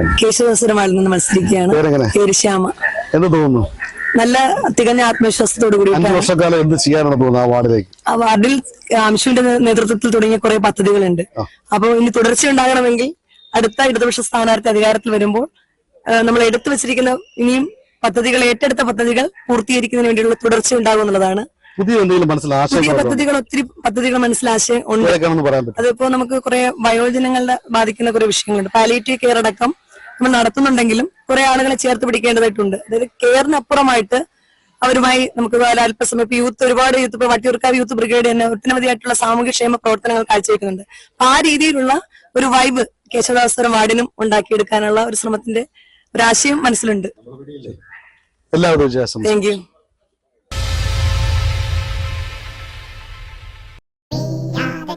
കേശവസരമായിൽ നിന്ന് മത്സരിക്കുകയാണ്? എന്ന് ശ്യാമ എന്ത് തോന്നുന്നു? നല്ല തികഞ്ഞ ആത്മവിശ്വാസത്തോടു കൂടി വർഷക്കാലം എന്ത് ചെയ്യാനാണ് തോന്നുന്നത് ആ വാർഡിലേക്ക്? ആ വാർഡിൽ അംശുവിന്റെ നേതൃത്വത്തിൽ തുടങ്ങിയ കുറെ പദ്ധതികളുണ്ട്. അപ്പോൾ ഇനി തുടർച്ച ഉണ്ടാകണമെങ്കിൽ അടുത്ത ഇടതുപക്ഷ സ്ഥാനാർത്ഥി അധികാരത്തിൽ വരുമ്പോൾ നമ്മൾ എടുത്തു വെച്ചിരിക്കുന്ന ഇനിയും പദ്ധതികൾ ഏറ്റെടുത്ത പദ്ധതികൾ പൂർത്തീകരിക്കുന്നതിന് വേണ്ടിയുള്ള തുടർച്ച ഉണ്ടാകും എന്നുള്ളതാണ്. പുതിയ എന്തെങ്കിലും പദ്ധതികൾ ഒത്തിരി പദ്ധതികൾ മനസ്സിലാശയം ഉണ്ട്. അതിപ്പോ നമുക്ക് കുറെ വയോജനങ്ങളുടെ ബാധിക്കുന്ന കുറെ വിഷയങ്ങളുണ്ട്. പാലിയേറ്റീവ് കെയർ അടക്കം നമ്മൾ നടത്തുന്നുണ്ടെങ്കിലും കുറെ ആളുകളെ ചേർത്ത് പിടിക്കേണ്ടതായിട്ടുണ്ട്. അതായത് കെയറിനപ്പുറമായിട്ട് അവരുമായി നമുക്ക് അല്പസമയം ഇപ്പൊ യൂത്ത് ഒരുപാട് യൂത്ത് ഇപ്പൊ വട്ടിയൂർക്കാവ് യൂത്ത് ബ്രിഗേഡ് തന്നെ ഒട്ടനവധിയായിട്ടുള്ള സാമൂഹ്യക്ഷേമ പ്രവർത്തനങ്ങൾ കാഴ്ചവെക്കുന്നുണ്ട്. അപ്പൊ ആ രീതിയിലുള്ള ഒരു വൈബ് കേശവദാസ്വരം വാർഡിനും ഉണ്ടാക്കിയെടുക്കാനുള്ള ഒരു ശ്രമത്തിന്റെ ഒരാശയം മനസ്സിലുണ്ട്. എല്ലാവരും thank you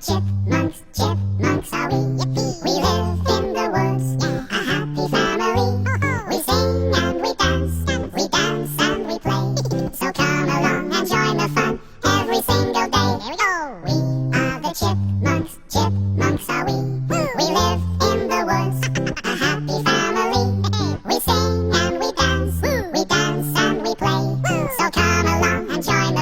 chipmunks, chip Join.